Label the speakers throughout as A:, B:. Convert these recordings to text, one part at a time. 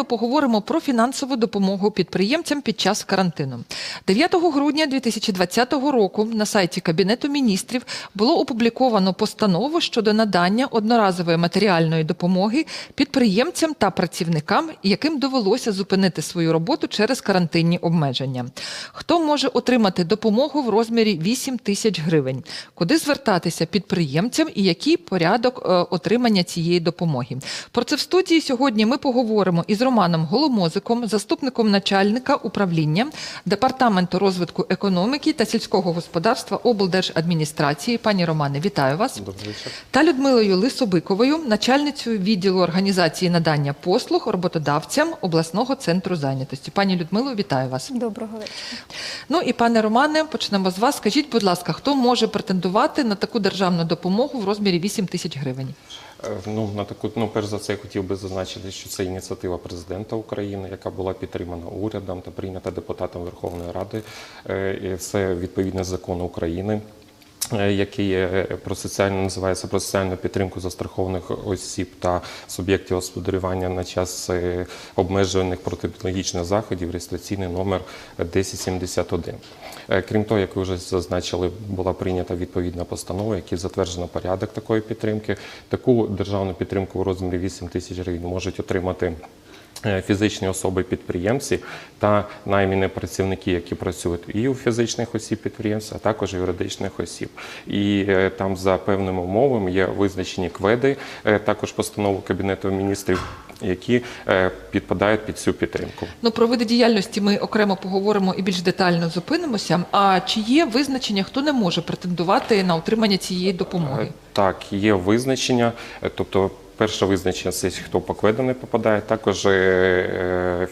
A: ми поговоримо про фінансову допомогу підприємцям під час карантину. 9 грудня 2020 року на сайті Кабінету міністрів було опубліковано постанову щодо надання одноразової матеріальної допомоги підприємцям та працівникам, яким довелося зупинити свою роботу через карантинні обмеження. Хто може отримати допомогу в розмірі 8 тисяч гривень? Куди звертатися підприємцям і який порядок е, отримання цієї допомоги? Про це в студії сьогодні ми поговоримо із Романом Голомозиком, заступником начальника управління департаменту розвитку економіки та сільського господарства облдержадміністрації. Пані Романе, вітаю вас.
B: Добрий вечір.
A: Та Людмилою Лисобиковою, начальницею відділу організації надання послуг роботодавцям обласного центру зайнятості. Пані Людмило, вітаю вас.
C: Доброго вечора.
A: Ну і пане Романе, почнемо з вас. Скажіть, будь ласка, хто може претендувати на таку державну допомогу в розмірі 8 тисяч гривень?
B: Е, Ну на таку, ну перш за це я хотів би зазначити, що це ініціатива президента України, яка була підтримана урядом та прийнята депутатом Верховної Ради. Е, Це відповідно закону України. Е, Який про соціальну називається про соціальну підтримку застрахованих осіб та суб'єктів господарювання на час е, обмежених протипідологічних заходів, реєстраційний номер 1071. Е, Крім того, як ви вже зазначили, була прийнята відповідна постанова, який затверджено порядок такої підтримки. Таку державну підтримку у розмірі 8 тисяч гривень можуть отримати. Е, Фізичні особи-підприємці та найміни працівники, які працюють і у фізичних осіб підприємств, а також юридичних осіб. І е, там за певними умовами є визначені кведи, е, також постанову Кабінету міністрів, які підпадають під цю підтримку.
A: Ну про види діяльності ми окремо поговоримо і більш детально зупинимося. А чи є визначення, хто не може претендувати на отримання цієї допомоги?
B: Так, є визначення, тобто перше визначення це хто по кведу не попадає, також е,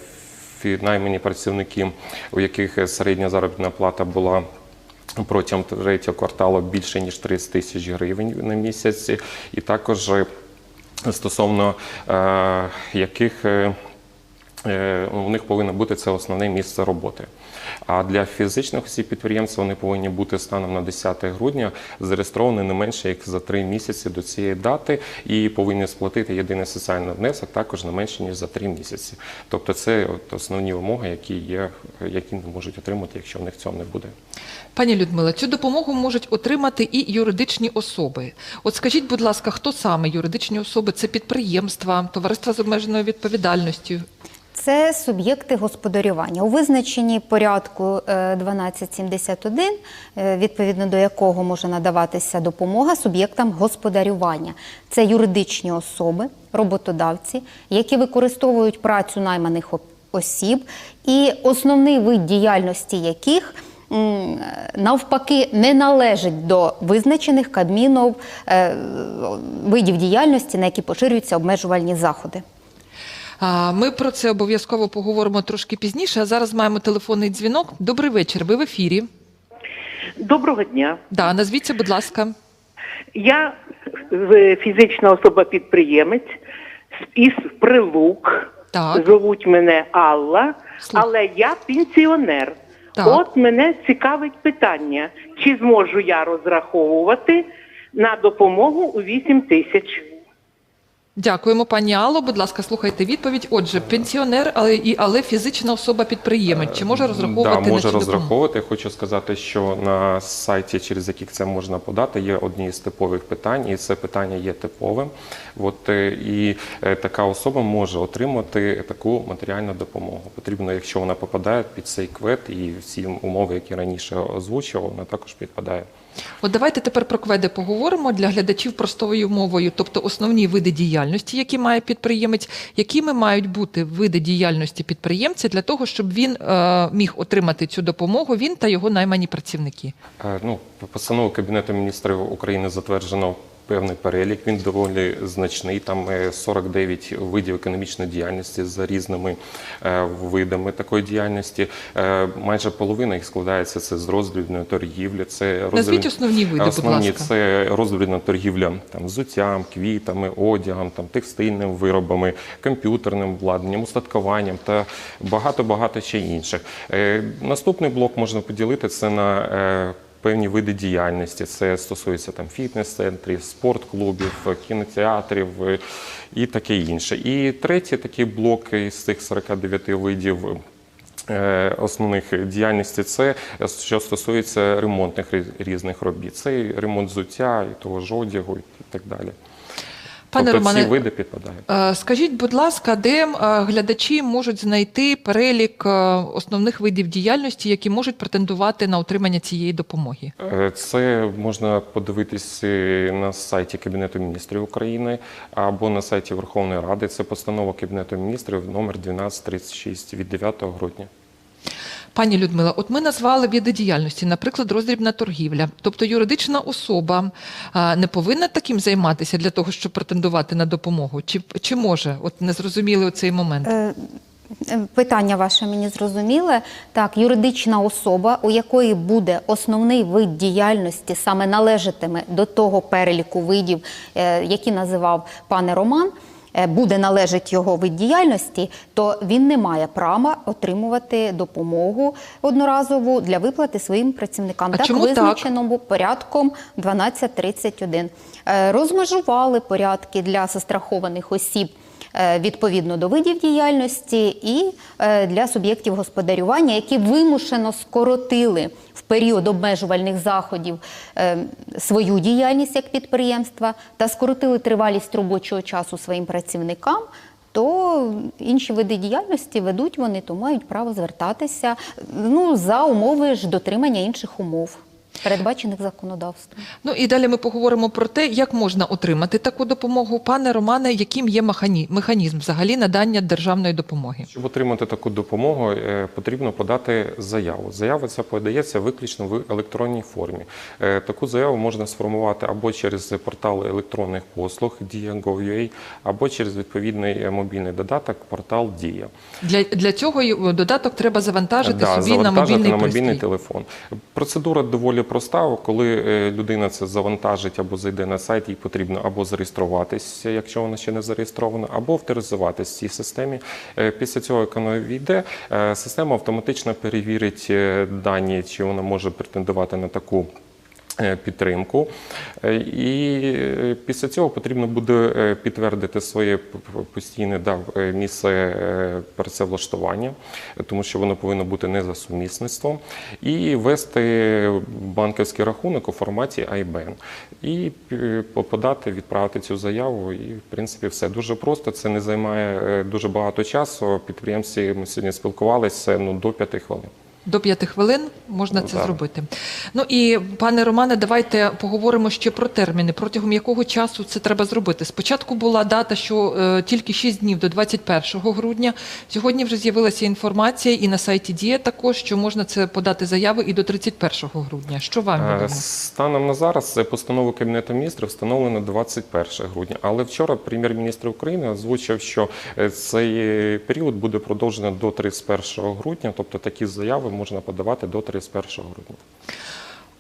B: наймані працівники, у яких середня заробітна плата була. Протягом третього кварталу більше ніж 30 тисяч гривень на місяць, і також е, стосовно е, яких е, у них повинно бути це основне місце роботи. А для фізичних осіб підприємців вони повинні бути станом на 10 грудня зареєстровані не менше як за три місяці до цієї дати, і повинні сплатити єдиний соціальний внесок також не менше ніж за три місяці. Тобто, це от основні вимоги, які є, які не можуть отримати, якщо в них цього не буде.
A: Пані Людмила, цю допомогу можуть отримати і юридичні особи. От скажіть, будь ласка, хто саме юридичні особи? Це підприємства, товариства з обмеженою відповідальністю.
C: Це суб'єкти господарювання у визначенні порядку е, 1271, е, відповідно до якого може надаватися допомога суб'єктам господарювання. Це юридичні особи, роботодавці, які використовують працю найманих осіб, і основний вид діяльності яких навпаки не належить до визначених Кабміном е, видів діяльності, на які поширюються обмежувальні заходи.
A: Ми про це обов'язково поговоримо трошки пізніше. А зараз маємо телефонний дзвінок. Добрий вечір. Ви в ефірі.
D: Доброго дня.
A: Да, назвіться, будь ласка.
D: Я е, фізична особа-підприємець із Прилук.
A: Так.
D: Зовуть мене Алла,
A: Слух-
D: але я пенсіонер.
A: Так.
D: От мене цікавить питання, чи зможу я розраховувати на допомогу у 8 тисяч.
A: Дякуємо, пані Алло. Будь ласка, слухайте відповідь. Отже, пенсіонер, але і але фізична особа підприємець. Чи може розраховувати
B: да,
A: на
B: може
A: цю допомогу?
B: розраховувати. Хочу сказати, що на сайті, через яких це можна подати, є одні з типових питань, і це питання є типовим. От е, і е, така особа може отримати таку матеріальну допомогу. Потрібно, якщо вона попадає під цей квет і всі умови, які раніше озвучував, вона також підпадає.
A: От давайте тепер про кведи поговоримо для глядачів простою мовою, тобто основні види діяльності, які має підприємець, якими мають бути види діяльності підприємця для того, щоб він е, міг отримати цю допомогу, він та його наймані працівники.
B: Е, Ну, постанову Кабінету міністрів України затверджено певний перелік. Він доволі значний. Там е, 49 видів економічної діяльності за різними е, видами такої діяльності. Е, Майже половина їх складається це з роздрібної торгівлі. Це
A: Назвіть основні види, будь ласка.
B: це роздрібна торгівля там взуттям, квітами, одягом, там текстильними виробами, комп'ютерним обладнанням, устаткуванням та багато багато ще інших. Е, Наступний блок можна поділити це на е, певні види діяльності. Це стосується там фітнес-центрів, спортклубів, кінотеатрів е, і таке інше. І третій такий блок із цих 49 видів. е, Основних діяльностей це що стосується ремонтних рі- різних робіт. Це і ремонт взуття, і того ж одягу, і так далі.
A: Пане
B: тобто
A: Романе,
B: ці види підпадають.
A: Е, Скажіть, будь ласка, де е, глядачі можуть знайти перелік е, основних видів діяльності, які можуть претендувати на отримання цієї допомоги?
B: Це можна подивитись на сайті Кабінету міністрів України або на сайті Верховної Ради. Це постанова Кабінету міністрів номер 1236 від 9 грудня.
A: Пані Людмила, от ми назвали види діяльності, наприклад, роздрібна торгівля. Тобто юридична особа не повинна таким займатися для того, щоб претендувати на допомогу? Чи, чи може? От не зрозуміли оцей момент.
C: Е, е, Питання ваше мені зрозуміле. Так, юридична особа, у якої буде основний вид діяльності, саме належатиме до того переліку видів, е, які називав пане Роман. Е, Буде належить його вид діяльності, то він не має права отримувати допомогу одноразову для виплати своїм працівникам.
A: А
C: так
A: чому так?
C: визначеному порядком 1231. Е, Розмежували порядки для застрахованих осіб е, відповідно до видів діяльності і для суб'єктів господарювання, які вимушено скоротили період обмежувальних заходів е, свою діяльність як підприємства та скоротили тривалість робочого часу своїм працівникам. То інші види діяльності ведуть вони, то мають право звертатися ну, за умови ж дотримання інших умов, передбачених законодавством.
A: Ну і далі ми поговоримо про те, як можна отримати таку допомогу. Пане Романе, яким є механізм взагалі надання державної допомоги?
B: Щоб отримати таку допомогу, е, потрібно подати заяву. Заява ця подається виключно в електронній формі. Е, Таку заяву можна сформувати або через портал електронних послуг Дія.gov.ua, або через відповідний е, мобільний додаток портал Дія.
A: Для, для цього додаток треба завантажити
B: Да,
A: собі на мобільний,
B: на мобільний
A: пристрій.
B: телефон. Процедура доволі проста. Коли е, людина це завантажить або зайде на сайт, їй потрібно або зареєструватися, якщо вона ще не зареєстрована, або авторизуватися в цій системі. Е, Після цього, як вона війде, е, система автоматично перевірить дані, чи вона може претендувати на таку. Е, Підтримку, Е, і е, після цього потрібно буде підтвердити своє постійне да, місце працевлаштування, тому що воно повинно бути не за сумісництвом, і вести банківський рахунок у форматі IBAN. І подати, відправити цю заяву. І в принципі все дуже просто. Це не займає дуже багато часу. Підприємці ми сьогодні спілкувалися ну, до 5 хвилин.
A: До п'яти хвилин можна це
B: Так.
A: зробити. Ну і пане Романе, давайте поговоримо ще про терміни. Протягом якого часу це треба зробити? Спочатку була дата, що е, тільки 6 днів до 21 грудня. Сьогодні вже з'явилася інформація і на сайті Дія також, що можна це подати заяви і до 31 грудня. Що вам
B: Е,
A: відомо?
B: Станом на зараз це постанову Кабінету міністрів встановлено 21 грудня. Але вчора прем'єр-міністр України озвучив, що е, цей період буде продовжено до 31 грудня, тобто такі заяви можна подавати до 31 грудня.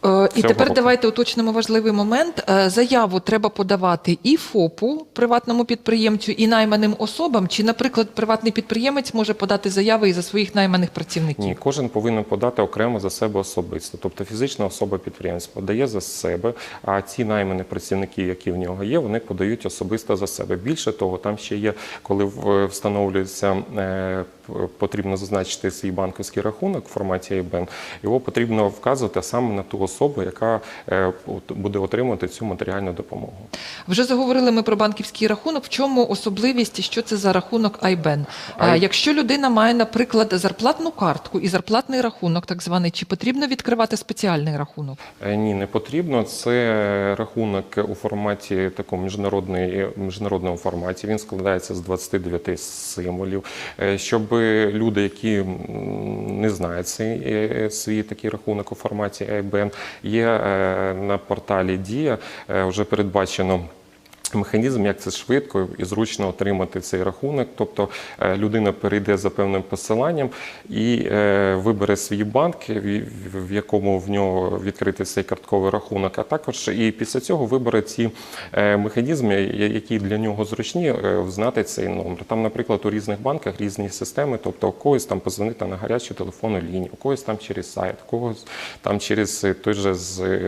A: Е, І
B: цього
A: тепер
B: року.
A: давайте уточнимо важливий момент. Е, Заяву треба подавати і ФОПу, приватному підприємцю, і найманим особам. Чи, наприклад, приватний підприємець може подати заяви і за своїх найманих працівників?
B: Ні, кожен повинен подати окремо за себе особисто. Тобто фізична особа підприємець подає за себе, а ті наймані працівники, які в нього є, вони подають особисто за себе. Більше того, там ще є, коли в- встановлюється. е, Потрібно зазначити свій банківський рахунок в форматі IBAN, його потрібно вказувати саме на ту особу, яка е, буде отримувати цю матеріальну допомогу.
A: Вже заговорили ми про банківський рахунок. В чому особливість і що це за рахунок IBAN? А Якщо людина має, наприклад, зарплатну картку і зарплатний рахунок, так званий, чи потрібно відкривати спеціальний рахунок?
B: Е, Ні, не потрібно. Це рахунок у форматі такому міжнародний, міжнародному форматі. Він складається з 29 символів. Е, Щоб люди, які не знають цей е, свій такий рахунок у форматі IBAN, є е, на порталі Дія е, вже передбачено. Механізм, як це швидко і зручно отримати цей рахунок. Тобто е, людина перейде за певним посиланням і е, вибере свій банк, в- якому в нього відкритий цей картковий рахунок, а також і після цього вибере ці е, механізми, які для нього зручні, е, знати цей номер. Там, наприклад, у різних банках різні системи, тобто у когось там позвонити на гарячу телефонну лінію, у когось там через сайт, у когось там через той же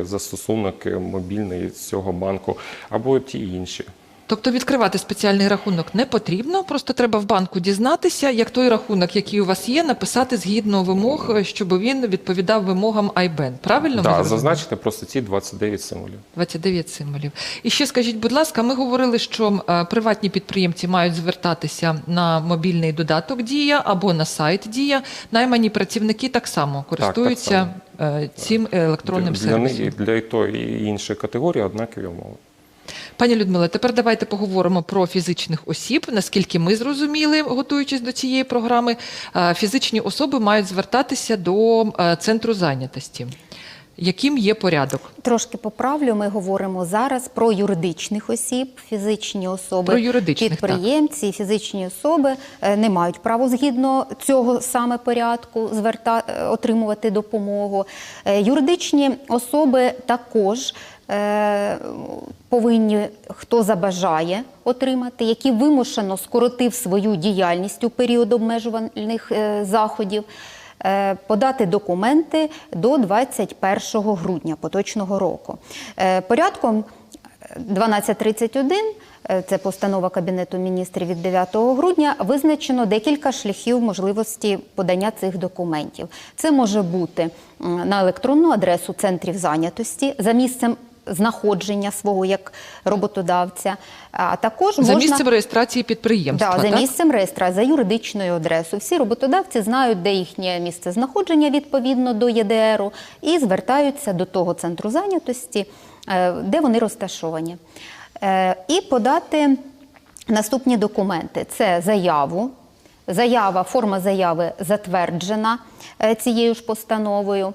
B: застосунок мобільний цього банку, або ті інші.
A: Тобто відкривати спеціальний рахунок не потрібно, просто треба в банку дізнатися, як той рахунок, який у вас є, написати згідно вимог, е, щоб він відповідав вимогам IBAN. Правильно
B: Так,
A: зрозуміли?
B: зазначити просто ці 29 символів.
A: 29 символів. І ще скажіть, будь ласка, ми говорили, що е, приватні підприємці мають звертатися на мобільний додаток Дія або на сайт Дія. Наймані працівники так само користуються е, цим електронним
B: для,
A: сервісом.
B: них- для і тої і іншої категорії однакові умови.
A: Пані Людмила, тепер давайте поговоримо про фізичних осіб. Наскільки ми зрозуміли, готуючись до цієї програми, е, фізичні особи мають звертатися до е, центру зайнятості. Яким є порядок?
C: Трошки поправлю, ми говоримо зараз про юридичних осіб, фізичні особи,
A: Про юридичних,
C: підприємці, фізичні особи е, не мають права згідно цього саме порядку зверта... е, отримувати допомогу. Е, Юридичні особи також повинні, хто забажає отримати, які вимушено скоротив свою діяльність у період обмежувальних заходів подати документи до 21 грудня поточного року. Е, Порядком 1231, е, це постанова Кабінету міністрів від 9 грудня, визначено декілька шляхів можливості подання цих документів. Це може бути на електронну адресу центрів зайнятості за місцем знаходження свого як роботодавця, а також
A: За
C: можна...
A: місцем реєстрації підприємства.
C: Да, за
A: так?
C: місцем реєстрації, за юридичною адресою. Всі роботодавці знають, де їхнє місце знаходження відповідно до ЄДРу, і звертаються до того центру зайнятості, е, де вони розташовані. Е, І подати наступні документи: це заяву. Заява, форма заяви затверджена е, цією ж постановою.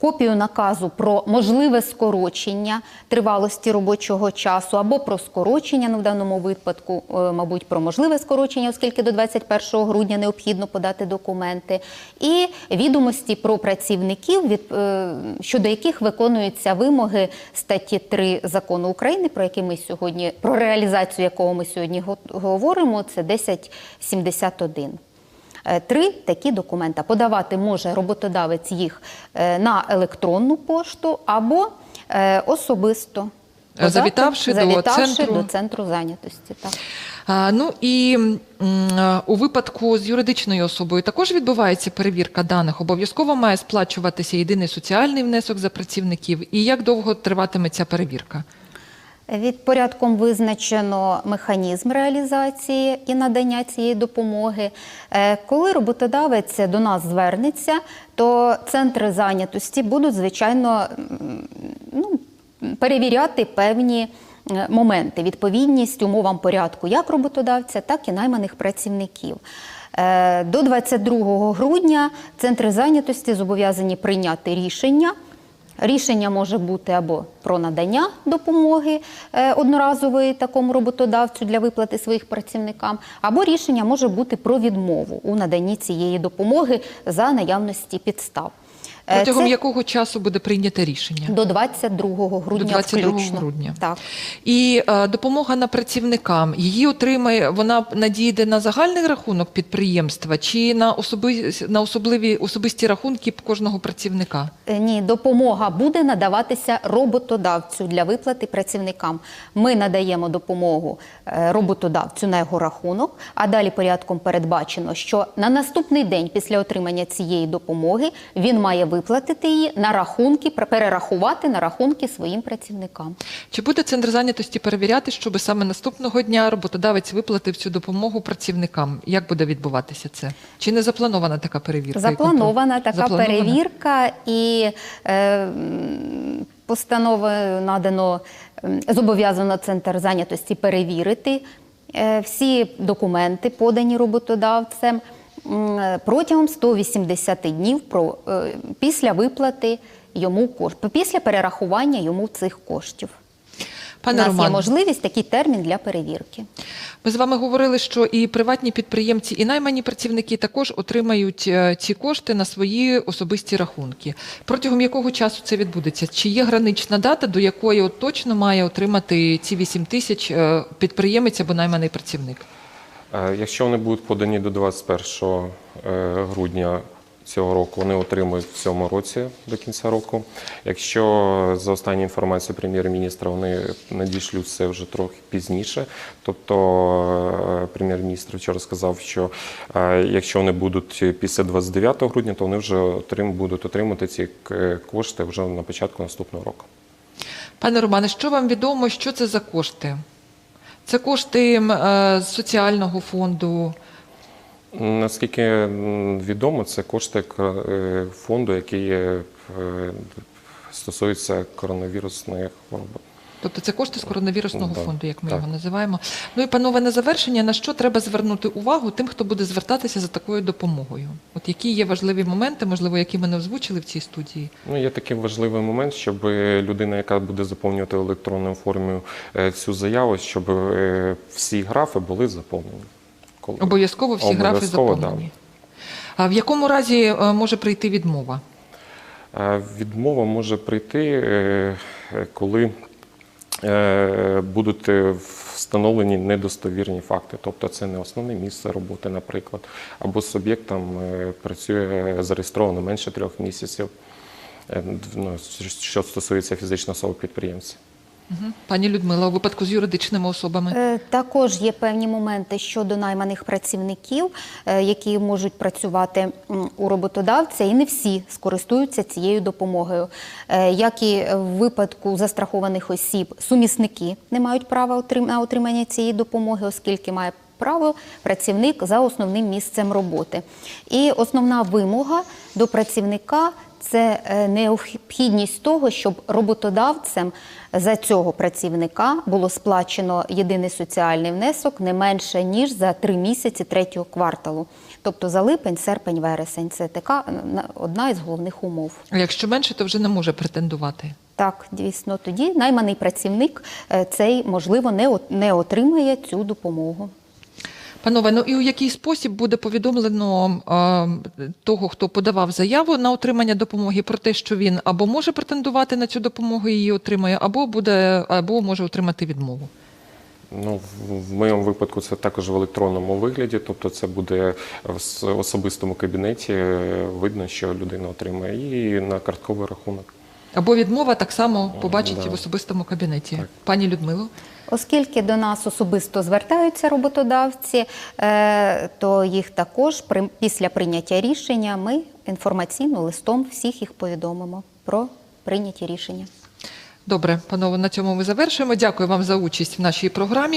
C: Копію наказу про можливе скорочення тривалості робочого часу або про скорочення, ну в даному випадку, е, мабуть, про можливе скорочення, оскільки до 21 грудня необхідно подати документи, і відомості про працівників, від, е, щодо яких виконуються вимоги статті 3 закону України, про які ми сьогодні, про реалізацію якого ми сьогодні го- говоримо, це 1071. Е, Три такі документи подавати може роботодавець їх е, на електронну пошту або е, особисто. подати,
A: Завітавши до центру.
C: до центру зайнятості. Так.
A: А, ну і м, у випадку з юридичною особою також відбувається перевірка даних. Обов'язково має сплачуватися єдиний соціальний внесок за працівників. І як довго триватиме ця перевірка?
C: Від порядком визначено механізм реалізації і надання цієї допомоги. Е, Коли роботодавець до нас звернеться, то центри зайнятості будуть, звичайно, ну, перевіряти певні е, моменти, відповідність умовам порядку як роботодавця, так і найманих працівників. Е, До 22 грудня центри зайнятості зобов'язані прийняти рішення. Рішення може бути або про надання допомоги е, одноразової такому роботодавцю для виплати своїх працівникам, або рішення може бути про відмову у наданні цієї допомоги за наявності підстав. Е,
A: Протягом
C: це
A: якого часу буде прийнято рішення?
C: до 22 грудня
A: До 22
C: включно.
A: грудня.
C: Так.
A: І е, допомога на працівникам її отримає вона надійде на загальний рахунок підприємства чи на особи на особливі особисті рахунки кожного працівника?
C: Е, Ні, допомога буде надаватися роботодавцю для виплати працівникам. Ми надаємо допомогу е, роботодавцю на його рахунок, а далі порядком передбачено, що на наступний день після отримання цієї допомоги він має виплатити її на рахунки, пер- перерахувати на рахунки своїм працівникам.
A: Чи буде центр зайнятості перевіряти, щоб саме наступного дня роботодавець виплатив цю допомогу працівникам? Як буде відбуватися це? Чи не запланована така перевірка?
C: Запланована така
A: Запланована?
C: перевірка, і е, постановою надано зобов'язано центр зайнятості перевірити е, всі документи, подані роботодавцем протягом 180 днів про, е, після виплати йому коштів, після перерахування йому цих коштів.
A: Пане
C: У нас є можливість такий термін для перевірки.
A: Ми з вами говорили, що і приватні підприємці, і наймані працівники також отримають е, ці кошти на свої особисті рахунки. Протягом якого часу це відбудеться? Чи є гранична дата, до якої от точно має отримати ці 8 тисяч е, підприємець або найманий працівник?
B: Е, Якщо вони будуть подані до 21 е, грудня цього року, вони отримують в цьому році до кінця року. Якщо за останню інформацію прем'єр-міністра вони надішлють це вже трохи пізніше, тобто е, прем'єр-міністр вчора сказав, що якщо вони будуть після 29 грудня, то вони вже отрим, будуть отримати ці кошти вже на початку наступного року.
A: Пане Романе, що вам відомо, що це за кошти? Це кошти е, з соціального фонду.
B: Наскільки відомо, це кошти е, фонду, який е, стосується коронавірусної хвороби.
A: Тобто це кошти з коронавірусного
B: Да,
A: фонду, як ми
B: так.
A: його називаємо. Ну і панове, на завершення, на що треба звернути увагу тим, хто буде звертатися за такою допомогою? От які є важливі моменти, можливо, які ми не озвучили в цій студії?
B: Ну, є такий важливий момент, щоб людина, яка буде заповнювати електронною формі е, цю заяву, щоб е, всі графи були заповнені. Коли-
A: Обов'язково всі графи
B: Обов'язково, да.
A: заповнені. А в якому разі е, може прийти відмова?
B: Е, Відмова може прийти, е, е, коли е, будуть е, встановлені недостовірні факти. Тобто це не основне місце роботи, наприклад, або суб'єкт там е, працює зареєстровано менше трьох місяців, е, ну, що стосується фізичної особи підприємця.
A: Пані Людмила, у випадку з юридичними особами.
C: Е, Також є певні моменти щодо найманих працівників, е, які можуть працювати у роботодавця, і не всі скористуються цією допомогою. Е, Як і в випадку застрахованих осіб, сумісники не мають права на отримання цієї допомоги, оскільки має право працівник за основним місцем роботи. І основна вимога до працівника це е, необхідність того, щоб роботодавцем за цього працівника було сплачено єдиний соціальний внесок не менше ніж за три місяці третього кварталу, тобто за липень, серпень, вересень. Це така е, на- одна із головних умов.
A: Якщо менше, то вже не може претендувати.
C: Так, дійсно, тоді найманий працівник е, цей можливо не отримає цю допомогу.
A: Панове, ну і у який спосіб буде повідомлено е, того, хто подавав заяву на отримання допомоги, про те, що він або може претендувати на цю допомогу і її отримає, або буде, або може отримати відмову.
B: Ну, в- моєму випадку це також в електронному вигляді, тобто це буде в особистому кабінеті, видно, що людина отримає, і на картковий рахунок.
A: Або відмова так само побачить
B: да.
A: в особистому кабінеті.
B: Так.
A: Пані Людмило.
C: Оскільки до нас особисто звертаються роботодавці, е, то їх також при- після прийняття рішення ми інформаційно листом всіх їх повідомимо про прийняті рішення.
A: Добре, панове, на цьому ми завершуємо. Дякую вам за участь в нашій програмі.